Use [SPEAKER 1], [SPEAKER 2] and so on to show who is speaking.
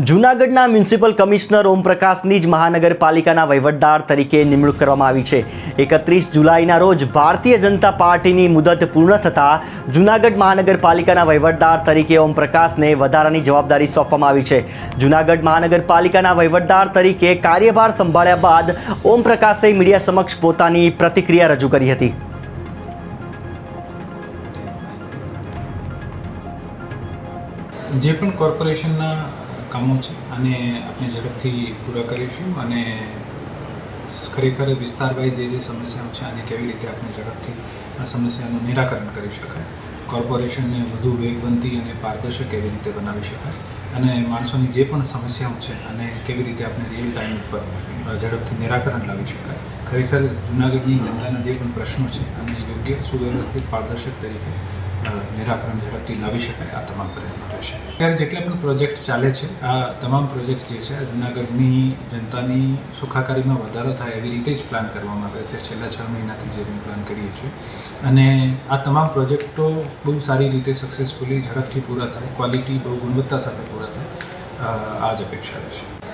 [SPEAKER 1] જૂનાગઢના municipal commissioner ઓમપ્રકાશની જ મહાનગરપાલિકાના વહીવટદાર તરીકે નિમણૂક કરવામાં આવી છે. એકત્રીસ જુલાઈના રોજ ભારતીય જનતા પાર્ટીની મુદત પૂર્ણ થતાં જૂનાગઢ મહાનગરપાલિકાના વહીવટદાર તરીકે ઓમપ્રકાશને વધારાની જવાબદારી સોંપવામાં આવી છે. જૂનાગઢ મહાનગરપાલિકાના વહીવટદાર તરીકે કાર્યભાર સંભાળ્યા બાદ ઓમપ્રકાશે મીડિયા સમક્ષ પોતાની પ્રતિક્રિયા રજૂ કરી હતી.
[SPEAKER 2] જે પણ કોર્પોરેશનના કામો છે અને આપણે ઝડપથી પૂરા કરીશું અને ખરેખર વિસ્તારવાઇઝ જે જે સમસ્યાઓ છે અને કેવી રીતે આપણે ઝડપથી આ સમસ્યાનું નિરાકરણ કરી શકાય, કોર્પોરેશનને વધુ વેગવંતી અને પારદર્શક કેવી રીતે બનાવી શકાય અને માણસોની જે પણ સમસ્યાઓ છે અને કેવી રીતે આપણે રિયલ ટાઈમ ઉપર ઝડપથી નિરાકરણ લાવી શકાય. ખરેખર જૂનાગઢની જનતાના જે પણ પ્રશ્નો છે, અને યોગ્ય સુવ્યવસ્થિત પારદર્શક તરીકે નિરાકરણ ઝડપથી લાવી શકાય આ તમામ પ્રયત્નો રહેશે. અત્યારે જેટલા પણ પ્રોજેક્ટ ચાલે છે, આ તમામ પ્રોજેક્ટ જે છે, જૂનાગઢની જનતાની સુખાકારીમાં વધારો થાય એવી રીતે જ પ્લાન કરવામાં આવે છે. છેલ્લા છ મહિનાથી જે પ્લાન કરીએ છીએ. અને આ તમામ પ્રોજેક્ટો બહુ સારી રીતે સક્સેસફુલી ઝડપથી પૂરા થાય ક્વોલિટી બહુ ગુણવત્તા સાથે પૂરા થાય આ જ અપેક્ષા રહેશે.